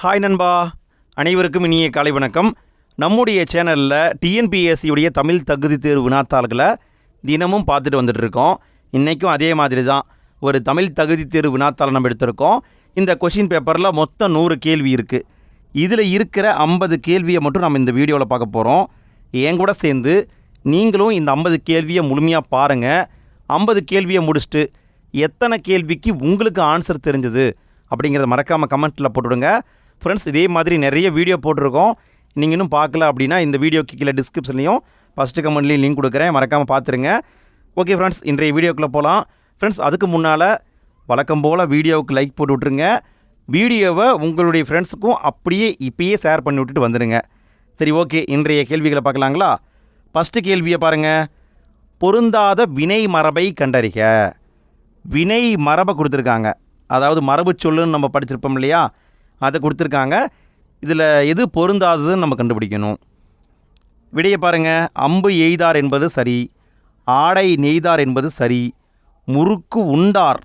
Hi நண்பா. அனைவருக்கும் இனிய காலை வணக்கம். நம்முடைய சேனலில் டிஎன்பிஎஸ்சியுடைய தமிழ் தகுதி தேர்வு வினாத்தாள்களை தினமும் பார்த்துட்டு வந்துட்டு இருக்கோம் இன்றைக்கும் அதே மாதிரி தான் ஒரு தமிழ் தகுதி தேர்வு வினாத்தாள் நம்ம எடுத்திருக்கோம். இந்த கொஷின் பேப்பரில் மொத்தம் நூறு கேள்வி இருக்குது இதில் இருக்கிற ஐம்பது கேள்வியை மட்டும் நம்ம இந்த வீடியோவில் பார்க்க போகிறோம் என் கூட சேர்ந்து நீங்களும் இந்த ஐம்பது கேள்வியை முழுமையாக பாருங்கள் ஐம்பது கேள்வியை முடிச்சுட்டு எத்தனை கேள்விக்கு உங்களுக்கு ஆன்சர் தெரிஞ்சது அப்படிங்கிறத மறக்காமல் கமெண்ட்டில் போட்டுவிடுங்க ஃப்ரெண்ட்ஸ் இதே மாதிரி நிறைய வீடியோ போட்டிருக்கோம். நீங்கள் இன்னும் பார்க்கல அப்படின்னா இந்த வீடியோக்கு கீழே டிஸ்கிரிப்ஷன்லையும் ஃபஸ்ட்டு கமெண்ட்லேயும் லிங்க் கொடுக்குறேன். மறக்காமல் பார்த்துருங்க. ஓகே ஃப்ரெண்ட்ஸ் இன்றைய வீடியோக்குள்ளே போகலாம் ஃப்ரெண்ட்ஸ் அதுக்கு முன்னால் வழக்கம் போல் வீடியோவுக்கு லைக் போட்டு விட்ருங்க வீடியோவை உங்களுடைய ஃப்ரெண்ட்ஸுக்கும் அப்படியே இப்பயே ஷேர் பண்ணி விட்டுட்டு வந்துடுங்க சரி ஓகே இன்றைய கேள்விகளை பார்க்கலாங்களா? ஃபஸ்ட்டு கேள்வியை பாருங்கள் பொருந்தாத வினை மரபை கண்டறிக. வினை மரபை கொடுத்துருக்காங்க. அதாவது மரபு சொல்லுன்னு நம்ம படிச்சிருப்போம் இல்லையா? அதை கொடுத்துருக்காங்க. இதில் எது பொருந்தாததுன்னு நம்ம கண்டுபிடிக்கணும். விடையை பாருங்கள் அம்பு எய்தார் என்பது சரி. ஆடை நெய்தார் என்பது சரி. முறுக்கு உண்டார்.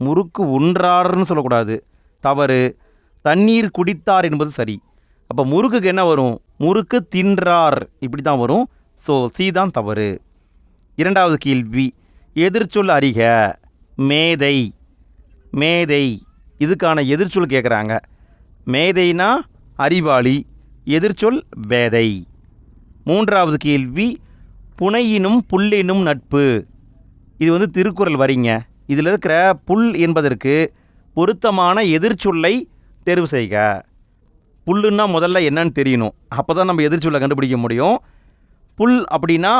முறுக்கு உன்றார்னு சொல்லக்கூடாது. தவறு. தண்ணீர் குடித்தார் என்பது சரி. அப்போ முறுக்குக்கு என்ன வரும்? முறுக்கு தின்றார். இப்படி தான் வரும். ஸோ சி தான் தவறு. இரண்டாவது கேள்வி. எதிர்ச்சொல் அறிக. மேதை. மேதை. இதுக்கான எதிர்ச்சொல் கேட்குறாங்க. மேதைனா அறிவாளி எதிர்ச்சொல் வேதை. மூன்றாவது கேள்வி புனையினும் புல்லினும் நட்பு. இது வந்து திருக்குறள் வரிங்க. இதில் இருக்கிற புல் என்பதற்கு பொருத்தமான எதிர்ச்சொல்லை தேர்வு செய்க. புல்லுன்னா முதல்ல என்னன்னு தெரியணும். அப்போ தான் நம்ம எதிர்ச்சொல்லை கண்டுபிடிக்க முடியும். புல் அப்படின்னா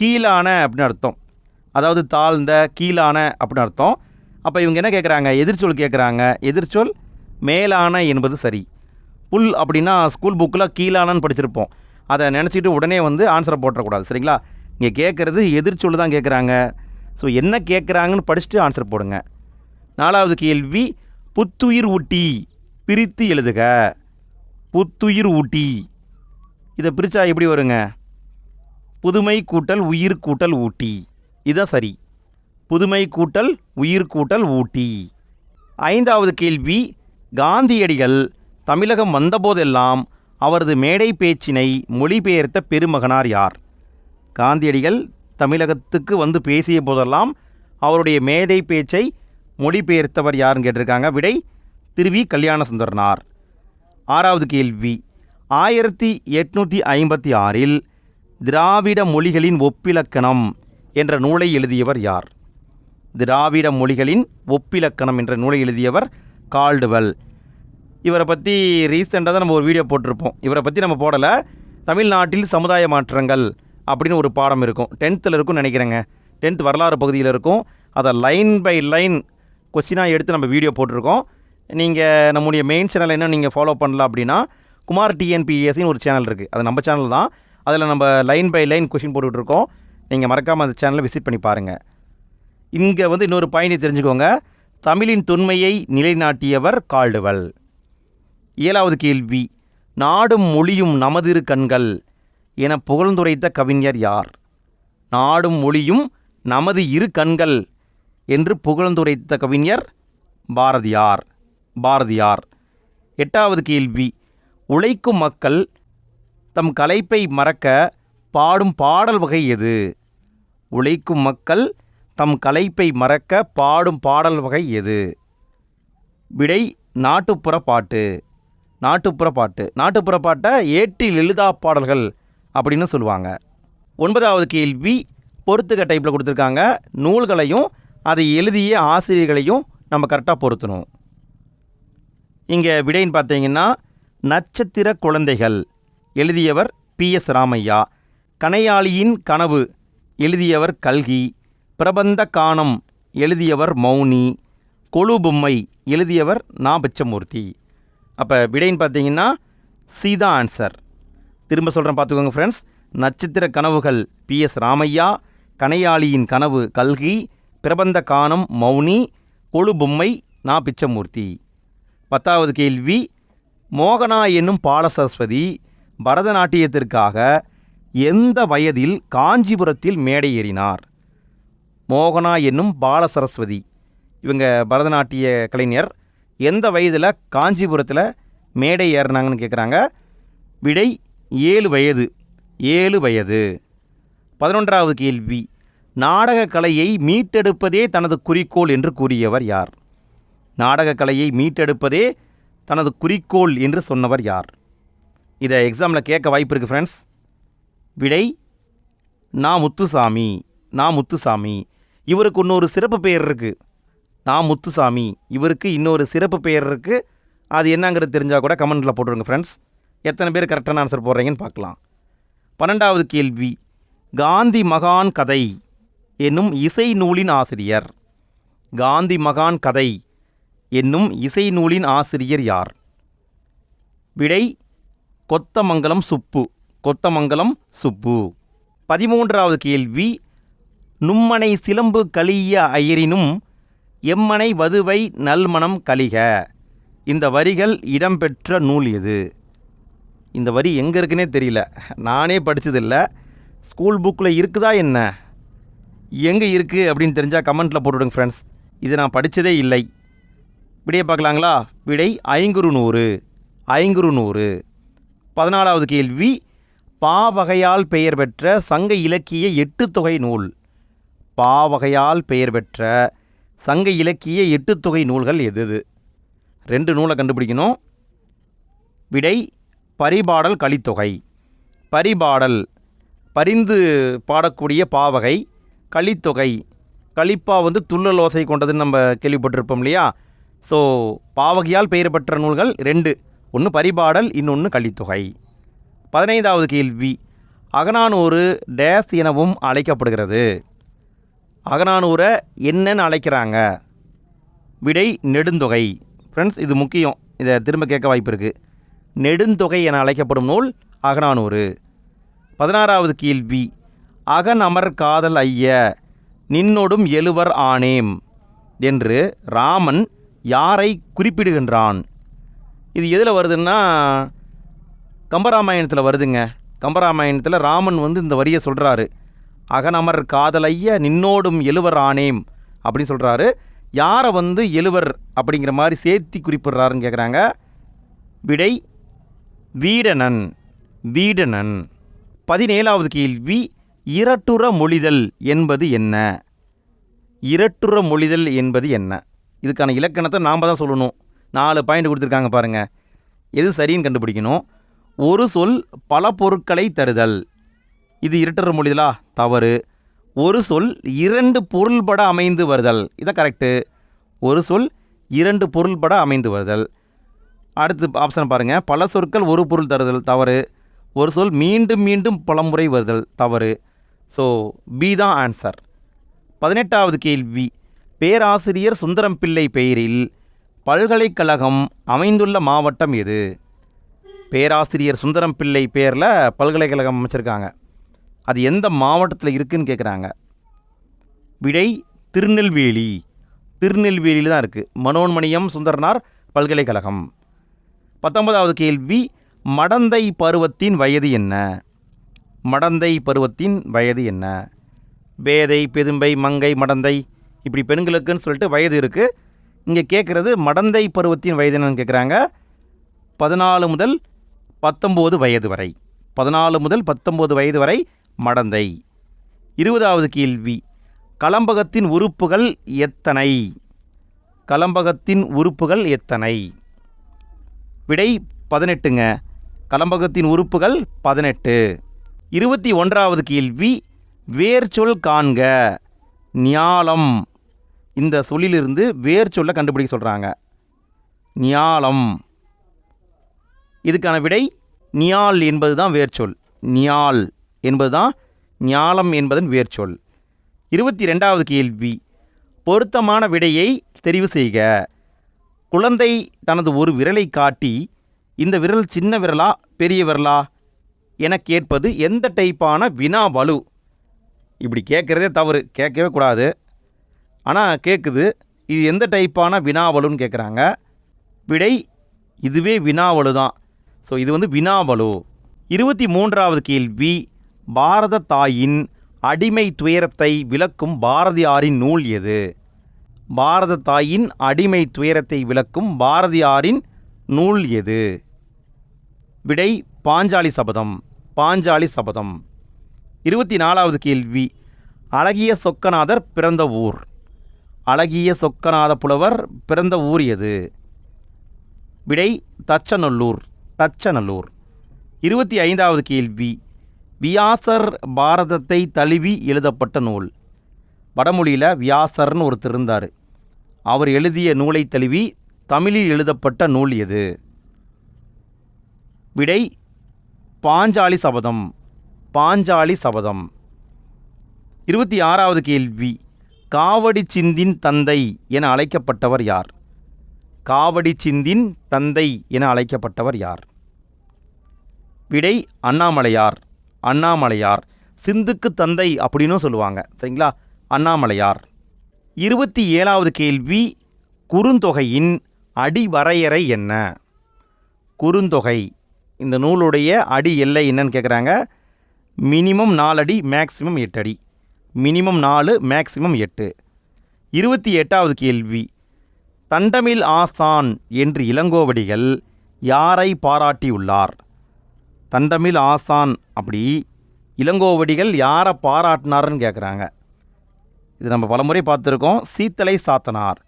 கீழான அப்படின்னு அர்த்தம். அதாவது தாழ்ந்த கீழான அப்படின்னு அர்த்தம். அப்போ இவங்க என்ன கேட்குறாங்க எதிர்ச்சொல் கேட்குறாங்க எதிர்ச்சொல் மேலான என்பது சரி. புல் அப்படின்னா ஸ்கூல் புக்கில் கீழானன்னு படிச்சிருப்போம். அதை நினச்சிட்டு உடனே வந்து ஆன்சரை போட்டுறக்கூடாது சரிங்களா? இங்கே கேட்குறது எதிர்ச்சொல் தான் கேட்குறாங்க ஸோ என்ன கேட்குறாங்கன்னு படிச்சுட்டு ஆன்சர் போடுங்க. நாலாவது கேள்வி புத்துயிர் ஊட்டி பிரித்து எழுதுக. புத்துயிர் ஊட்டி இதை பிரித்தா எப்படி வருங்க? புதுமை கூட்டல் உயிர் கூட்டல் ஊட்டி இதான் சரி. புதுமை கூட்டல் உயிர் கூட்டல் ஊட்டி ஐந்தாவது கேள்வி காந்தியடிகள் தமிழகம் வந்தபோதெல்லாம் அவரது மேடை பேச்சினை மொழிபெயர்த்த பெருமகனார் யார்? காந்தியடிகள் தமிழகத்துக்கு வந்து பேசிய போதெல்லாம் அவருடைய மேடை பேச்சை மொழிபெயர்த்தவர் யாருன்னு கேட்டிருக்காங்க. விடை திருவி கல்யாண சுந்தரனார் ஆறாவது கேள்வி. ஆயிரத்தி எட்நூற்றி ஐம்பத்தி ஆறில் திராவிட மொழிகளின் ஒப்பிலக்கணம் என்ற நூலை எழுதியவர் யார்? திராவிட மொழிகளின் ஒப்பிலக்கணம் என்ற நூலை எழுதியவர் கால்டுவெல். இவரை பற்றி ரீசெண்டாக தான் நம்ம ஒரு வீடியோ போட்டிருப்போம். இவரை பற்றி நம்ம போடலை. தமிழ்நாட்டில் சமுதாய மாற்றங்கள் அப்படின்னு ஒரு பாடம் இருக்கும். டென்த்தில் இருக்கும்னு நினைக்கிறேங்க. டென்த் வரலாறு பகுதியில் இருக்கும். அதை லைன் பை லைன் கொஸ்டினாக எடுத்து நம்ம வீடியோ போட்டிருக்கோம். நீங்கள் நம்முடைய மெயின் சேனல் என்ன நீங்கள் ஃபாலோ பண்ணல அப்படின்னா குமார் டிஎன்பிஎஸ்சின்னு ஒரு சேனல் இருக்குது அது நம்ம சேனல் தான். அதில் நம்ம லைன் பை லைன் கொஷின் போட்டுட்ருக்கோம் நீங்கள் மறக்காமல் அந்த சேனலை விசிட் பண்ணி பாருங்கள் இங்கே வந்து இன்னொரு பயணி தெரிஞ்சுக்கோங்க. தமிழின் தொன்மையை நிலைநாட்டியவர் கால்டுவல். ஏழாவது கேள்வி நாடும் மொழியும் நமதிரு கண்கள் என புகழ்ந்துரைத்த கவிஞர் யார்? நாடும் மொழியும் நமது இரு கண்கள் என்று புகழ்ந்துரைத்த கவிஞர் பாரதியார். பாரதியார். எட்டாவது கேள்வி உழைக்கும் மக்கள் தம் கலைப்பை மறக்க பாடும் பாடல் வகை எது? உழைக்கும் மக்கள் தம் கலைப்பை மறக்க பாடும் பாடல் வகை எது? விடை நாட்டுப்புற பாட்டு. நாட்டுப்புற பாட்டு. நாட்டுப்புற பாட்டை ஏட்டில் எழுதா பாடல்கள் அப்படின்னு சொல்லுவாங்க. ஒன்பதாவது கேள்வி பொறுத்துக்க டைப்பில் கொடுத்துருக்காங்க. நூல்களையும் அதை எழுதிய ஆசிரியர்களையும் நம்ம கரெக்டாக பொருத்தணும். இங்கே விடைன்னு பார்த்தீங்கன்னா நட்சத்திர குழந்தைகள். எழுதியவர் பி எஸ் ராமையா. கனையாளியின் கனவு. எழுதியவர் கல்கி. பிரபந்த கானம் எழுதியவர் மௌனி கொழு பொம்மை எழுதியவர் நா பிச்சமூர்த்தி அப்போ விடைன்னு பார்த்தீங்கன்னா சீதா ஆன்சர் திரும்ப சொல்கிறேன் பார்த்துக்கோங்க ஃப்ரெண்ட்ஸ் நட்சத்திர கனவுகள் பி எஸ் ராமையா கனையாளியின் கனவு கல்கி பிரபந்த கானம் மௌனி கொழு பொம்மை நா பிச்சமூர்த்தி பத்தாவது கேள்வி மோகனா என்னும் பாலசரஸ்வதி பரதநாட்டியத்திற்காக எந்த வயதில் காஞ்சிபுரத்தில் மேடை ஏறினார்? மோகனா என்னும் பாலசரஸ்வதி. இவங்க பரதநாட்டிய கலைஞர். எந்த வயதில் காஞ்சிபுரத்தில் மேடை ஏறினாங்கன்னு கேட்குறாங்க விடை ஏழு வயது. ஏழு வயது. பதினொன்றாவது கேள்வி. நாடக கலையை மீட்டெடுப்பதே தனது குறிக்கோள் என்று கூறியவர் யார்? நாடக கலையை மீட்டெடுப்பதே தனது குறிக்கோள் என்று சொன்னவர் யார்? இதை எக்ஸாமில் கேட்க வாய்ப்பு இருக்குது ஃப்ரெண்ட்ஸ் விடை நா முத்துசாமி. நா முத்துசாமி. இவருக்கு இன்னொரு சிறப்பு பெயர் இருக்குது நான் முத்துசாமி. இவருக்கு இன்னொரு சிறப்பு பெயர் இருக்குது அது என்னங்கிறது தெரிஞ்சால் கூட கமெண்ட்டில் போட்டுருங்க ஃப்ரெண்ட்ஸ் எத்தனை பேர் கரெக்டான ஆன்சர் போடுறீங்கன்னு பார்க்கலாம். பன்னெண்டாவது கேள்வி. காந்தி மகான் கதை என்னும் இசை நூலின் ஆசிரியர். காந்தி மகான் கதை என்னும் இசை நூலின் ஆசிரியர் யார்? விடை கொத்தமங்கலம் சுப்பு. கொத்தமங்கலம் சுப்பு. பதிமூன்றாவது கேள்வி. நும்மனை சிலம்பு கலிய அயரினும் எம்மனை வதுவை நல்மணம் கலிக இந்த வரிகள் இடம்பெற்ற நூல் எது இந்த வரி எங்கே இருக்குன்னே தெரியல. நானே படித்ததில்ல ஸ்கூல் புக்கில் இருக்குதா என்ன? எங்கே இருக்குது அப்படின்னு தெரிஞ்சால் கமெண்ட்டில் போட்டுவிடுங்க ஃப்ரெண்ட்ஸ் இது நான் படித்ததே இல்லை. விடையை பார்க்கலாங்களா? விடை ஐங்குறு நூறு. ஐங்குறு நூறு. பதினாலாவது கேள்வி. பாவகையால் பெயர் பெற்ற சங்க இலக்கிய எட்டு தொகை நூல். பாவகையால் பெயர் பெற்ற சங்க இலக்கிய எட்டு தொகை நூல்கள் எது எது ரெண்டு நூலை கண்டுபிடிக்கணும். விடை பரிபாடல் கலித்தொகை. பரிபாடல் பரிந்து பாடக்கூடிய பாவகை கலித்தொகை. கலிப்பா வந்து துள்ளல் ஓசை கொண்டதுன்னு நம்ம கேள்விப்பட்டிருப்போம் இல்லையா? ஸோ பாவகையால் பெயர் பெற்ற நூல்கள் ரெண்டு. ஒன்று பரிபாடல் இன்னொன்று கலித்தொகை. பதினைந்தாவது கேள்வி. அகனானூறு டேஸ் எனவும் அழைக்கப்படுகிறது. அகநானூரை என்னன்னு அழைக்கிறாங்க. விடை நெடுந்தொகை. ஃப்ரெண்ட்ஸ் இது முக்கியம். இதை திரும்ப கேட்க வாய்ப்பு இருக்குது நெடுந்தொகை என அழைக்கப்படும் நூல் அகநானூறு. பதினாறாவது கேள்வி. அகன் அமர் காதல் ஐய நின்னொடும் எழுவர் ஆனேம் என்று ராமன் யாரை குறிப்பிடுகின்றான்? இது எதில் வருதுன்னா கம்பராமாயணத்தில் வருதுங்க. கம்பராமாயணத்தில் ராமன் வந்து இந்த வரியை சொல்கிறாரு அகனமர் காதலைய நின்னோடும் எழுவர் ஆனேம் அப்படின்னு சொல்கிறாரு யாரை வந்து எழுவர் அப்படிங்கிற மாதிரி சேர்த்தி குறிப்பிடுறாருன்னு கேட்குறாங்க விடை வீடனன் வீடனன். பதினேழாவது கேள்வி இரட்டுற மொழிதல் என்பது என்ன? இரட்டுற மொழிதல் என்பது என்ன? இதுக்கான இலக்கணத்தை நாம் தான் சொல்லணும். நாலு பாயிண்ட் கொடுத்துருக்காங்க பாருங்கள் எது சரின்னு கண்டுபிடிக்கணும்? ஒரு சொல் பல பொருட்களை தருதல். இது இருட்டுற மொழிதலா? தவறு. ஒரு சொல் இரண்டு பொருள்பட அமைந்து வருதல். இதான் கரெக்டு ஒரு சொல் இரண்டு பொருள்பட அமைந்து வருதல். அடுத்து ஆப்ஷன் பாருங்கள் பல சொற்கள் ஒரு பொருள் தருதல். தவறு. ஒரு சொல் மீண்டும் மீண்டும் பலமுறை வருதல். தவறு. ஸோ பி தான் ஆன்சர் பதினெட்டாவது கேள்வி. பேராசிரியர் சுந்தரம் பிள்ளை பெயரில் பல்கலைக்கழகம் அமைந்துள்ள மாவட்டம் எது? பேராசிரியர் சுந்தரம் பிள்ளை பேரில் பல்கலைக்கழகம் அமைச்சிருக்காங்க. அது எந்த மாவட்டத்தில் இருக்குன்னு கேட்குறாங்க விடை திருநெல்வேலி. திருநெல்வேலியில் தான் இருக்குது மனோன்மணியம் சுந்தரனார் பல்கலைக்கழகம். பத்தொன்பதாவது கேள்வி மடந்தை பருவத்தின் வயது என்ன? மடந்தை பருவத்தின் வயது என்ன? பேதை பெதும்பை மங்கை மடந்தை இப்படி பெண்களுக்குன்னு சொல்லிட்டு வயது இருக்குது இங்கே கேட்குறது மடந்தை பருவத்தின் வயது என்னன்னு கேட்குறாங்க பதினாலு முதல் பத்தொம்போது வயது வரை. பதினாலு முதல் பத்தொம்போது வயது வரை மடந்தை. இருபதாவது கேள்வி. கலம்பகத்தின் உறுப்புகள் எத்தனை? கலம்பகத்தின் உறுப்புகள் எத்தனை? விடை பதினெட்டுங்க. கலம்பகத்தின் உறுப்புகள் பதினெட்டு. இருபத்தி ஒன்றாவது கேள்வி. வேர்ச்சொல் காண்க. ஞாலம். இந்த சொல்லிலிருந்து வேர்ச்சொல்லை கண்டுபிடிக்க சொல்கிறாங்க ஞாலம். இதுக்கான விடை நியால் என்பது தான் வேர்ச்சொல் நியால் என்பது தான் ஞாலம் என்பதன் வேர்ச்சொல். இருபத்தி ரெண்டாவது கேள்வி பொருத்தமான விடையை தெரிவு செய்க. குழந்தை தனது ஒரு விரலை காட்டி இந்த விரல் சின்ன விரலா பெரிய விரலா? என கேட்பது எந்த டைப்பான வினா வலு? இப்படி கேட்குறதே தவறு கேட்கவே கூடாது. ஆனால் கேட்குது இது எந்த டைப்பான வினாவலுன்னு கேட்குறாங்க விடை இதுவே வினாவலு தான் ஸோ இது வந்து வினாவலு இருபத்தி மூன்றாவது கேள்வி பாரத தாயின் அடிமை துயரத்தை விளக்கும் பாரதியாரின் நூல் எது? பாரத தாயின் அடிமை துயரத்தை விளக்கும் பாரதியாரின் நூல் எது? விடை பாஞ்சாலி சபதம் பாஞ்சாலி சபதம். இருபத்தி நாலாவது கேள்வி. அழகிய சொக்கநாதர் பிறந்த ஊர். அழகிய சொக்கநாத புலவர் பிறந்த ஊர் எது? விடை தச்சநல்லூர் தச்சநல்லூர். இருபத்தி ஐந்தாவது கேள்வி. வியாசர் பாரதத்தை தழுவி எழுதப்பட்ட நூல். வடமொழியில் வியாசர்னு ஒருத்தர் இருந்தார். அவர் எழுதிய நூலை தழுவி தமிழில் எழுதப்பட்ட நூல் எது? விடை பாஞ்சாலி சபதம் பாஞ்சாலி சபதம். இருபத்தி ஆறாவது கேள்வி காவடி சிந்தின் தந்தை என அழைக்கப்பட்டவர் யார்? காவடி சிந்தின் தந்தை என அழைக்கப்பட்டவர் யார்? விடை அண்ணாமலையார். அண்ணாமலையார் சிந்துக்கு தந்தை அப்படின்னும் சொல்லுவாங்க. சரிங்களா? அண்ணாமலையார். இருபத்தி ஏழாவது கேள்வி குறுந்தொகையின் அடிவரையறை என்ன? குறுந்தொகை இந்த நூலுடைய அடி எல்லை என்னன்னு கேட்குறாங்க மினிமம் நாலு அடி மேக்சிமம் எட்டு அடி. மினிமம் நாலு மேக்சிமம் எட்டு. இருபத்தி எட்டாவது கேள்வி தண்டமில் ஆசான் என்று இளங்கோவடிகள் யாரை பாராட்டியுள்ளார்? தண்டமில் ஆசான் அப்படி இளங்கோவடிகள் யாரை பாராட்டினார்னு கேட்குறாங்க இது நம்ம பலமுறை பார்த்துருக்கோம். சீத்தலை சாத்தனார்.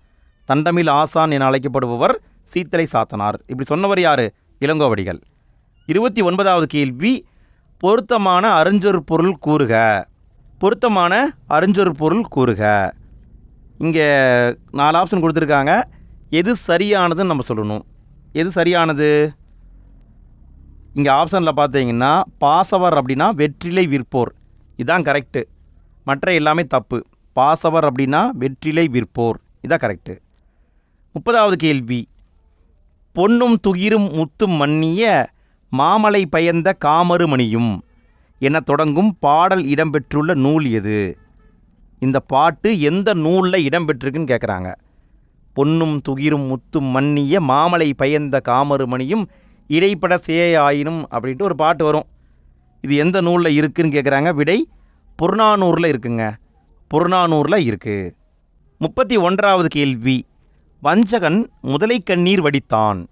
தண்டமில் ஆசான் என அழைக்கப்படுபவர் சீத்தலை சாத்தனார். இப்படி சொன்னவர் யார்? இளங்கோவடிகள். இருபத்தி ஒன்பதாவது கேள்வி பொருத்தமான அருஞ்சொரு பொருள் கூறுக. பொருத்தமான அருஞ்சொரு பொருள் கூறுக. இங்கே நாலு ஆப்ஷன் கொடுத்துருக்காங்க. எது சரியானதுன்னு நம்ம சொல்லணும். எது சரியானது? இங்கே ஆப்ஷனில் பார்த்தீங்கன்னா பாசவர் அப்படின்னா வெற்றிலை விற்போர். இதான் கரெக்டு மற்ற எல்லாமே தப்பு. பாசவர் அப்படின்னா வெற்றிலை விற்போர். இதான் கரெக்டு முப்பதாவது கேள்வி. பொன்னும் துகிரும் முத்தும் மன்னிய மாமலை பயந்த காமருமணியும் என தொடங்கும் பாடல் இடம்பெற்றுள்ள நூல் எது? இந்த பாட்டு எந்த நூலில் இடம்பெற்றிருக்குன்னு கேட்குறாங்க பொன்னும் துகிரும் முத்தும் மன்னிய மாமலை பயந்த காமருமணியும் இடைப்பட சேயாயினும் அப்படின்ட்டு ஒரு பாட்டு வரும். இது எந்த நூலில் இருக்குன்னு கேட்குறாங்க விடை புறநானூரில் இருக்குங்க. புறநானூரில் இருக்குது முப்பத்தி ஒன்றாவது கேள்வி. வஞ்சகன் முதலை கண்ணீர் வடித்தான்.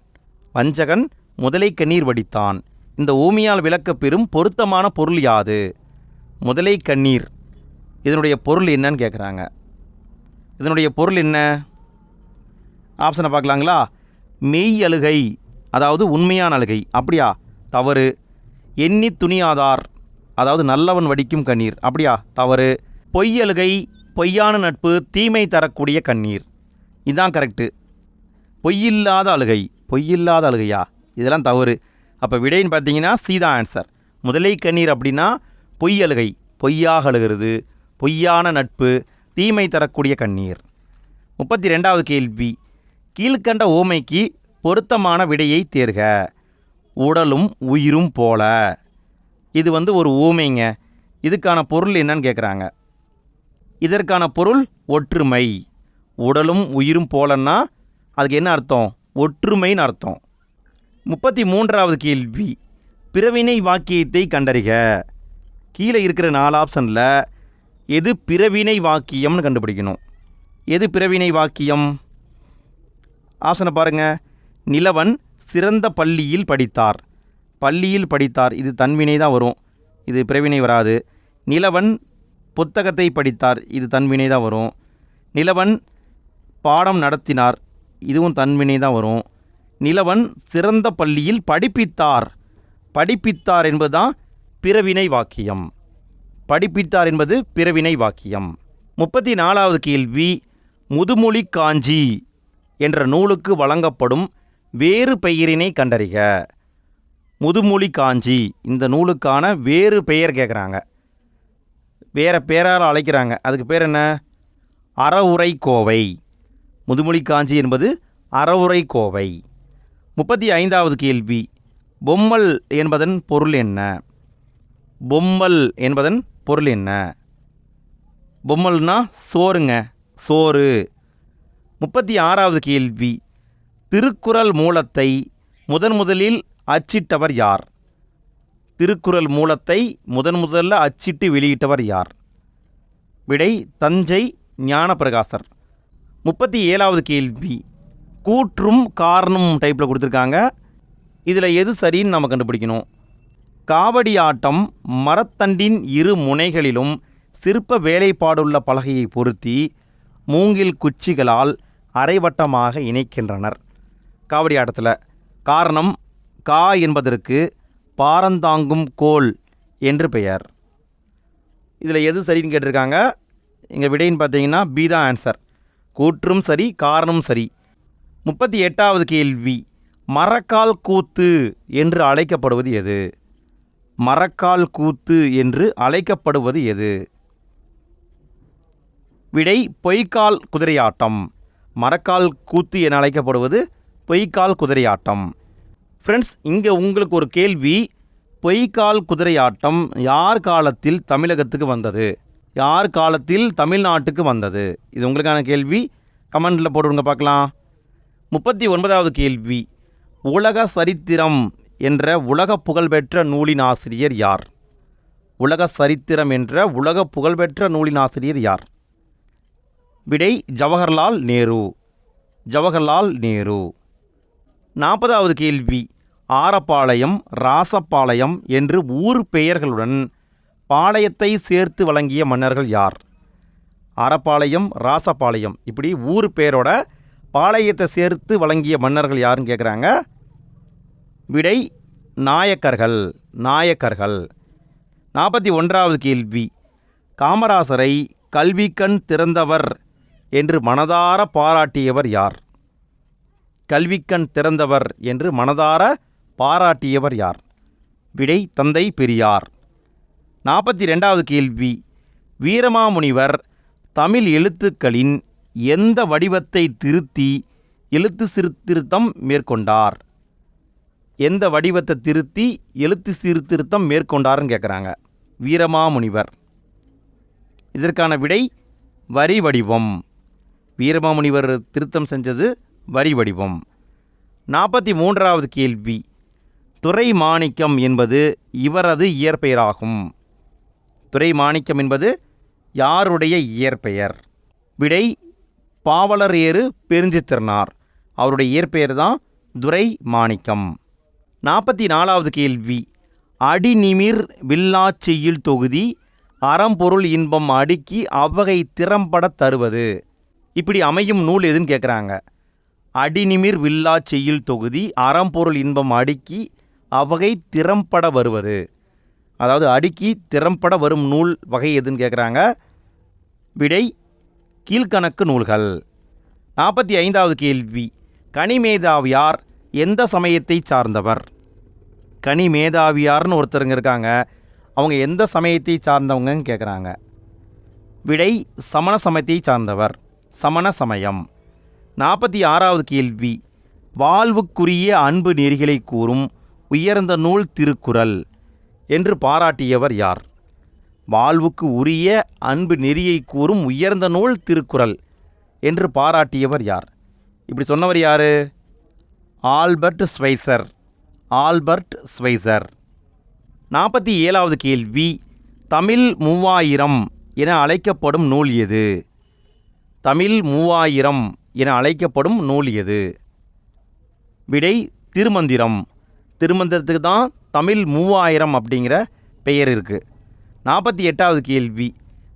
வஞ்சகன் முதலை கண்ணீர் வடித்தான். இந்த ஊமியால் விளக்கப் பெறும் பொருத்தமான பொருள் யாது? முதலை கண்ணீர். இதனுடைய பொருள் என்னன்னு கேட்குறாங்க இதனுடைய பொருள் என்ன? ஆப்ஷனை பார்க்கலாங்களா? மெய் அழுகை. அதாவது உண்மையான அழுகை. அப்படியா? தவறு. எண்ணி துணியாதார். அதாவது நல்லவன் வடிக்கும் கண்ணீர். அப்படியா? தவறு. பொய் அழுகை பொய்யான நட்பு தீமை தரக்கூடிய கண்ணீர். இதுதான் கரெக்டு பொய்யில்லாத அழுகை. பொய்யில்லாத அழுகையா? இதெல்லாம் தவறு. அப்போ விடைன்னு பார்த்தீங்கன்னா சீதா ஆன்சர் முதலை கண்ணீர் அப்படின்னா பொய் அழுகை. பொய்யாக அழுகிறது. பொய்யான நட்பு தீமை தரக்கூடிய கண்ணீர். முப்பத்தி ரெண்டாவது கேள்வி. கீழ்கண்ட ஓமைக்கு பொருத்தமான விடையை தேர்க. உடலும் உயிரும் போல. இது வந்து ஒரு ஊமைங்க. இதுக்கான பொருள் என்னன்னு கேட்குறாங்க இதற்கான பொருள் ஒற்றுமை. உடலும் உயிரும் போலன்னா அதுக்கு என்ன அர்த்தம்? ஒற்றுமைன்னு அர்த்தம். முப்பத்தி மூன்றாவது கேள்வி. பிறவினை வாக்கியத்தை கண்டறிக. கீழே இருக்கிற நாலு ஆப்ஷனில் எது பிறவினை வாக்கியம்னு கண்டுபிடிக்கணும்? எது பிறவினை வாக்கியம்? ஆப்ஷனை பாருங்கள் நிலவன் சிறந்த பள்ளியில் படித்தார். பள்ளியில் படித்தார். இது தன்வினை தான் வரும். இது பிறவினை வராது. நிலவன் புத்தகத்தை படித்தார். இது தன்வினை தான் வரும். நிலவன் பாடம் நடத்தினார். இதுவும் தன்வினை தான் வரும். நிலவன் சிறந்த பள்ளியில் படிப்பித்தார். படிப்பித்தார் என்பதுதான் பிறவினை வாக்கியம். படிப்பித்தார் என்பது பிறவினை வாக்கியம். முப்பத்தி நாலாவது கேள்வி முதுமொழி காஞ்சி என்ற நூலுக்கு வழங்கப்படும் வேறு பெயரினை கண்டறிக. முதுமொழி காஞ்சி. இந்த நூலுக்கான வேறு பெயர் கேட்குறாங்க வேறு பேரால் அழைக்கிறாங்க. அதுக்கு பேர் என்ன? அறவுரை கோவை. முதுமொழி காஞ்சி என்பது அறவுரை கோவை. முப்பத்தி ஐந்தாவது கேள்வி. பொம்மல் என்பதன் பொருள் என்ன? பொம்மல் என்பதன் பொருள் என்ன? பொம்மல்னா சோறுங்க. சோறு. முப்பத்தி ஆறாவது கேள்வி. திருக்குறள் மூலத்தை முதன் முதலில் அச்சிட்டவர் யார்? திருக்குறள் மூலத்தை முதன் முதல்ல அச்சிட்டு வெளியிட்டவர் யார்? விடை தஞ்சை ஞானப்பிரகாசர். முப்பத்தி ஏழாவது கேள்வி. கூற்றும் காரணம் டைப்பில் கொடுத்துருக்காங்க. இதில் எது சரின்னு நம்ம கண்டுபிடிக்கணும். காவடி ஆட்டம் மரத்தண்டின் இரு முனைகளிலும் சிற்ப வேலைப்பாடுள்ள பலகையை பொருத்தி மூங்கில் குச்சிகளால் அரைவட்டமாக இணைக்கின்றனர். காவடி ஆட்டத்தில். காரணம் கா என்பதற்கு பாரந்தாங்கும் கோல் என்று பெயர். இதில் எது சரின்னு கேட்டிருக்காங்க? இங்கே விடைன்னு பார்த்தீங்கன்னா பி தான் ஆன்சர் கூற்றும் சரி காரணமும் சரி. முப்பத்தி எட்டாவது கேள்வி மரக்கால் கூத்து என்று அழைக்கப்படுவது எது? மரக்கால் கூத்து என்று அழைக்கப்படுவது எது? விடை பொய்க்கால் குதிரையாட்டம். மரக்கால் கூத்து என அழைக்கப்படுவது பொய்க்கால் குதிரையாட்டம். ஃப்ரெண்ட்ஸ் இங்கே உங்களுக்கு ஒரு கேள்வி. பொய்க்கால் குதிரையாட்டம் யார் காலத்தில் தமிழகத்துக்கு வந்தது? யார் காலத்தில் தமிழ்நாட்டுக்கு வந்தது? இது உங்களுக்கான கேள்வி. கமெண்டில் போட்டுவிடுங்க பார்க்கலாம். முப்பத்தி ஒன்பதாவது கேள்வி. உலக சரித்திரம் என்ற உலக புகழ்பெற்ற நூலின் ஆசிரியர் யார்? உலக சரித்திரம் என்ற உலக புகழ்பெற்ற நூலின் ஆசிரியர் யார்? விடை ஜவஹர்லால் நேரு. ஜவஹர்லால் நேரு. நாற்பதாவது கேள்வி. ஆரப்பாளையம் ராசப்பாளையம் என்று ஊர் பெயர்களுடன் பாளையத்தை சேர்த்து வழங்கிய மன்னர்கள் யார்? ஆரப்பாளையம் ராசப்பாளையம். இப்படி ஊர் பெயரோட பாளையத்தை சேர்த்து வழங்கிய மன்னர்கள் யாருன்னு கேட்குறாங்க விடை நாயக்கர்கள் நாயக்கர்கள். நாற்பத்தி ஒன்றாவது கேள்வி. காமராசரை கல்விக்கண் திறந்தவர் என்று மனதார பாராட்டியவர் யார்? கல்விக்கண் திறந்தவர் என்று மனதார பாராட்டியவர் யார்? விடை தந்தை பெரியார். நாற்பத்தி ரெண்டாவது கேள்வி. வீரமாமுனிவர் தமிழ் எழுத்துக்களின் எந்த வடிவத்தை திருத்தி எழுத்து சீர்திருத்தம் மேற்கொண்டார்? எந்த வடிவத்தை திருத்தி எழுத்து சீர்திருத்தம் மேற்கொண்டார்னு கேட்குறாங்க வீரமாமுனிவர். இதற்கான விடை வரி வடிவம். வீரமாமுனிவர் திருத்தம் செஞ்சது வரி வடிவம். நாற்பத்தி மூன்றாவது கேள்வி. துறை மாணிக்கம் என்பது இவரது இயற்பெயராகும். துறை மாணிக்கம் என்பது யாருடைய இயற்பெயர்? விடை பாவலர் ஏறு பெருஞ்சித்திறனார் அவருடைய இயற்பெயர் தான் துரை மாணிக்கம் நாற்பத்தி நாலாவது கேள்வி. அடிநிமிர் வில்லாச்செயில் தொகுதி அறம்பொருள் இன்பம் அடுக்கி அவ்வகை திறம்பட தருவது. இப்படி அமையும் நூல் எதுன்னு கேட்குறாங்க அடிநிமிர் வில்லா செய்யுள் தொகுதி அறம்பொருள் இன்பம் அடுக்கி அவ்வகை திறம்பட வருவது. அதாவது அடுக்கி திறம்பட வரும் நூல் வகை எதுன்னு கேட்குறாங்க விடை கீழ்கணக்கு நூல்கள். நாற்பத்தி ஐந்தாவது கேள்வி. கனிமேதாவியார் எந்த சமயத்தை சார்ந்தவர்? கனிமேதாவியார்னு ஒருத்தருங்க இருக்காங்க. அவங்க எந்த சமயத்தை சார்ந்தவங்கன்னு கேட்குறாங்க விடை சமண சமயத்தை சார்ந்தவர். சமண சமயம். நாற்பத்தி ஆறாவது கேள்வி. வாழ்வுக்குரிய அன்பு நெறிகளை கூறும் உயர்ந்த நூல் திருக்குறள் என்று பாராட்டியவர் யார்? வாழ்வுக்கு உரிய அன்பு நெறியை கூறும் உயர்ந்த நூல் திருக்குறள் என்று பாராட்டியவர் யார்? இப்படி சொன்னவர் யார்? ஆல்பர்ட் ஸ்வைசர் ஆல்பர்ட் ஸ்வைசர் நாற்பத்தி ஏழாவது கேள்வி தமிழ் மூவாயிரம் என அழைக்கப்படும் நூல் எது? தமிழ் மூவாயிரம் என அழைக்கப்படும் நூல் எது? விடை திருமந்திரம். திருமந்திரத்துக்கு தான் தமிழ் மூவாயிரம் அப்படிங்கிற பெயர் இருக்குது நாற்பத்தி எட்டாவது கேள்வி.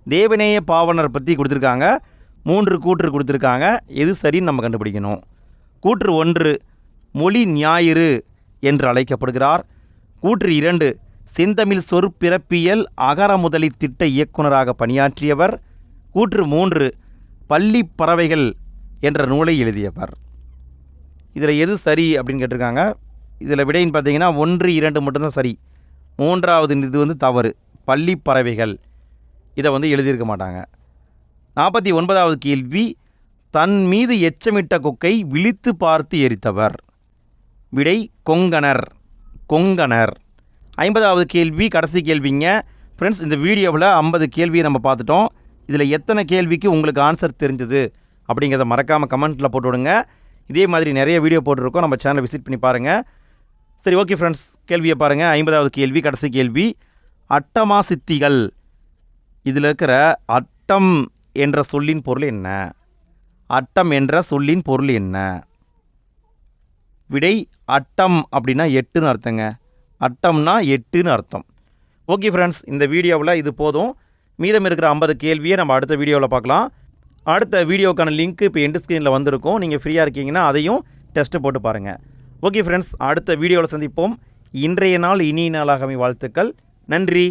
தேவநேய பாவனர் பற்றி கொடுத்துருக்காங்க. மூன்று கூற்று கொடுத்துருக்காங்க. எது சரின்னு நம்ம கண்டுபிடிக்கணும். கூற்று ஒன்று மொழி ஞாயிறு என்று அழைக்கப்படுகிறார். கூற்று இரண்டு செந்தமிழ் சொற்பிறப்பியல் அகர முதலி திட்ட இயக்குனராக பணியாற்றியவர். கூற்று மூன்று பள்ளி பறவைகள் என்ற நூலை எழுதியவர். இதில் எது சரி அப்படின்னு கேட்டிருக்காங்க. இதில் விடைன்னு பார்த்தீங்கன்னா ஒன்று இரண்டு மட்டும்தான் சரி. மூன்றாவது இது வந்து தவறு. பள்ளி பறவைகள். இதை வந்து எழுதியிருக்க மாட்டாங்க. நாற்பத்தி ஒன்பதாவது கேள்வி தன் மீது எச்சமிட்ட கொக்கை விழித்து பார்த்து எரித்தவர். விடை கொங்கணர் கொங்கணர் ஐம்பதாவது கேள்வி கடைசி கேள்விங்க. ஃப்ரெண்ட்ஸ் இந்த வீடியோவில் ஐம்பது கேள்வியை நம்ம பார்த்துட்டோம். இதில் எத்தனை கேள்விக்கு உங்களுக்கு ஆன்சர் தெரிஞ்சது? அப்படிங்கிறத மறக்காமல் கமெண்ட்டில் போட்டு விடுங்க இதே மாதிரி நிறைய வீடியோ போட்டிருக்கோம். நம்ம சேனலை விசிட் பண்ணி பாருங்கள் சரி ஓகே ஃப்ரெண்ட்ஸ் கேள்வியை பாருங்கள் ஐம்பதாவது கேள்வி கடைசி கேள்வி. அட்டமா சித்திகள். இதில் இருக்கிற அட்டம் என்ற சொல்லின் பொருள் என்ன? அட்டம் என்ற சொல்லின் பொருள் என்ன? விடை அட்டம் அப்படின்னா எட்டுன்னு அர்த்தங்க. அட்டம்னா எட்டுன்னு அர்த்தம். ஓகே ஃப்ரெண்ட்ஸ் இந்த வீடியோவில் இது போதும். மீதம் இருக்கிற ஐம்பது கேள்வியை நம்ம அடுத்த வீடியோவில் பார்க்கலாம். அடுத்த வீடியோக்கான லிங்க் இப்போ எண்டு ஸ்க்ரீனில் வந்திருக்கும். நீங்கள் ஃப்ரீயாக இருக்கீங்கன்னா அதையும் டெஸ்ட்டு போட்டு பாருங்கள் ஓகே ஃப்ரெண்ட்ஸ் அடுத்த வீடியோவில் சந்திப்போம். இன்றைய நாள் இனிய நாளாகவே வாழ்த்துக்கள். நன்றி.